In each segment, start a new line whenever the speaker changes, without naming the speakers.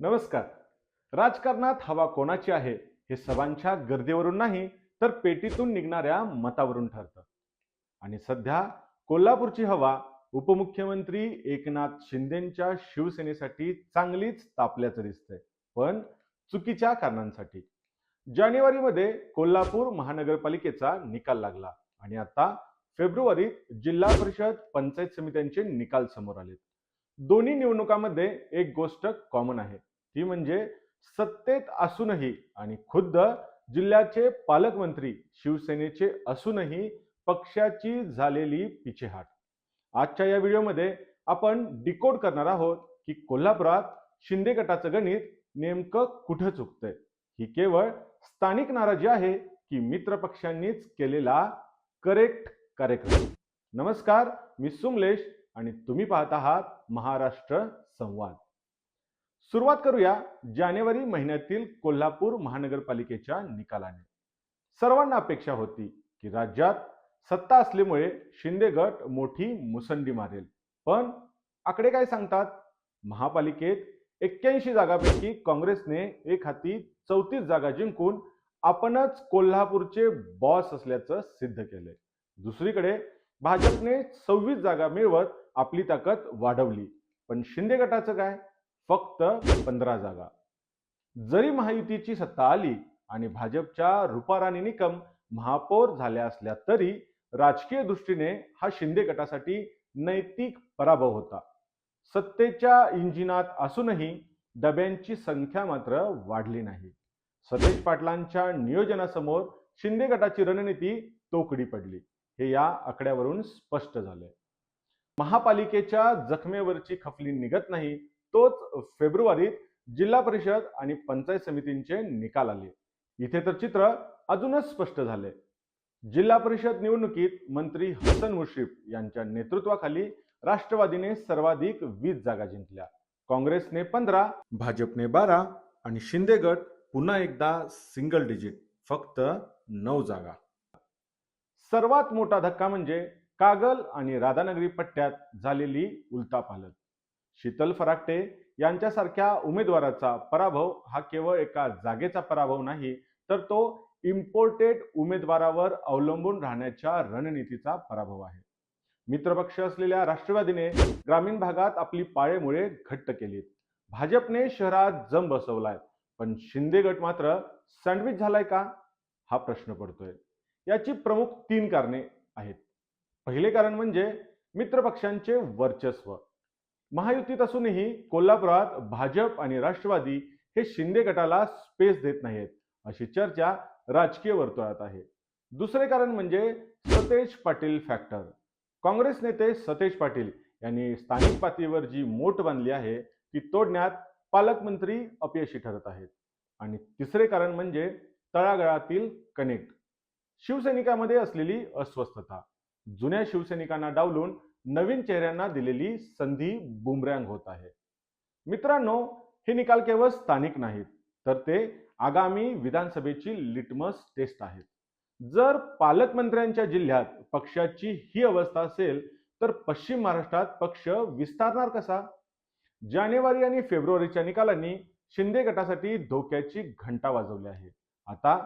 नमस्कार. राजकारणात हवा कोणाची आहे हे सर्वांच्या गर्दीवरून नाही तर पेटीतून निघणाऱ्या मतावरून ठरतं. आणि सध्या कोल्हापूरची हवा उपमुख्यमंत्री एकनाथ शिंदेच्या शिवसेनेसाठी चांगलीच तापल्याचं दिसतंय पण चुकीच्या कारणांसाठी. जानेवारीमध्ये कोल्हापूर महानगरपालिकेचा निकाल लागला आणि आता फेब्रुवारीत जिल्हा परिषद पंचायत समित्यांचे निकाल समोर आले दोन्ही निवडणुकामध्ये एक गोष्ट कॉमन आहे. ती म्हणजे सत्तेत असूनही आणि खुद्द जिल्ह्याचे पालकमंत्री शिवसेनेचे असूनही पक्षाची झालेली पिछेहाट. आजच्या या व्हिडिओमध्ये आपण डिकोड करणार आहोत की कोल्हापुरात शिंदे गटाचं गणित नेमकं कुठं चुकतंय. ही केवळ स्थानिक नाराजी आहे की मित्र पक्षांनीच केलेला करेक्ट कार्यक्रम. नमस्कार मी सुमलेश आणि तुम्ही पाहत आहात महाराष्ट्र संवाद. सुरुवात करूया जानेवारी महिन्यातील कोल्हापूर महानगरपालिकेच्या निकालाने. सर्वांना अपेक्षा होती की राज्यात सत्ता असल्यामुळे शिंदे गट मोठी मुसंडी मारेल. पण आकडे काय सांगतात? महापालिकेत एक्क्याऐंशी जागापैकी काँग्रेसने एक हाती चौतीस जागा जिंकून आपणच कोल्हापूरचे बॉस असल्याचं सिद्ध केलंय. दुसरीकडे भाजपने सव्वीस जागा मिळवत आपली ताकद वाढवली. पण शिंदे गटाचं काय? फक्त पंधरा जागा. जरी महायुतीची सत्ता आली आणि भाजपच्या रुपाराणी निकम महापौर झाल्या असल्या तरी राजकीय दृष्टीने हा शिंदे गटासाठी नैतिक पराभव होता. सत्तेच्या इंजिनात असूनही डब्यांची संख्या मात्र वाढली नाही. सतेज पाटलांच्या नियोजनासमोर शिंदे गटाची रणनीती तोकडी पडली हे या आकड्यावरून स्पष्ट झालंय. महापालिकेच्या जखमेवरची खफली निघत नाही तोच फेब्रुवारीत जिल्हा परिषद आणि पंचायत समितींचे निकाल आले. इथे तर चित्र अजूनच स्पष्ट झाले. जिल्हा परिषद निवडणुकीत मंत्री हसन मुश्रीफ यांच्या नेतृत्वाखाली राष्ट्रवादीने सर्वाधिक वीस जागा जिंकल्या. काँग्रेसने पंधरा भाजपने बारा आणि शिंदे गट पुन्हा एकदा सिंगल डिजिट फक्त नऊ जागा. सर्वात मोठा धक्का म्हणजे कागल आणि राधानगरी पट्ट्यात झालेली उलतापालट शीतल फराकटे यांच्यासारख्या उमेदवाराचा पराभव हा केवळ एका जागेचा पराभव नाही तर तो इम्पोर्टेड उमेदवारावर अवलंबून राहण्याच्या रणनीतीचा पराभव आहे. मित्रपक्ष असलेल्या राष्ट्रवादीने ग्रामीण भागात आपली पाळेमुळे घट्ट केलीत. भाजपने शहरात जम बसवलाय पण शिंदे गट मात्र सँडविच झालाय का? हा प्रश्न पडतोय. याची प्रमुख तीन कारणे आहेत. पहिले कारण म्हणजे मित्रपक्षांचे वर्चस्व. महायुतीत असूनही कोल्हापुरात भाजप आणि राष्ट्रवादी हे शिंदे गटाला स्पेस देत नाहीत अशी चर्चा राजकीय वर्तुळात आहे. दुसरे कारण म्हणजे सतेज पाटील फॅक्टर काँग्रेस नेते सतेज पाटील यांनी स्थानिक पातळीवर जी मोठ बांधली आहे ती तोडण्यात पालकमंत्री अपयशी ठरत आहेत. आणि तिसरे कारण म्हणजे तळागळातील कनेक्ट शिवसैनिकामध्ये असलेली अस्वस्थता. जुन्या शिवसैनिकांना डावलून नवीन चेहऱ्यांना दिलेली संधी बुमरँग होत आहे. मित्रांनो हे निकाल केवळ स्थानिक नाहीत तर ते आगामी विधानसभेची लिटमस टेस्ट आहेत. जर पालकमंत्र्यांच्या जिल्ह्यात पक्षाची ही अवस्था असेल तर पश्चिम महाराष्ट्रात पक्ष विस्तारणार कसा? जानेवारी आणि फेब्रुवारीच्या निकालांनी शिंदे गटासाठी धोक्याची घंटा वाजवली आहे. आता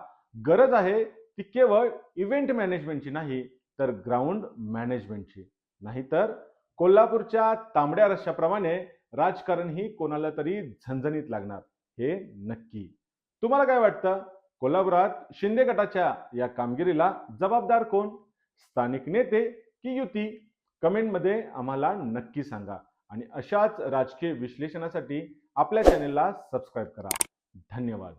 गरज आहे ती केवळ इव्हेंट मॅनेजमेंटची नाही तर ग्राउंड मॅनेजमेंटची. नाहीतर कोल्हापूरच्या तांबड्या रश्याप्रमाणे राजकारण ही कोणाला तरी झणझणीत लागणार हे नक्की. तुम्हाला काय वाटतं? कोल्हापुरात शिंदे गटाच्या या कामगिरीला जबाबदार कोण? स्थानिक नेते की युती? कमेंटमध्ये आम्हाला नक्की सांगा आणि अशाच राजकीय विश्लेषणासाठी आपल्या चॅनेलला सबस्क्राईब करा. धन्यवाद.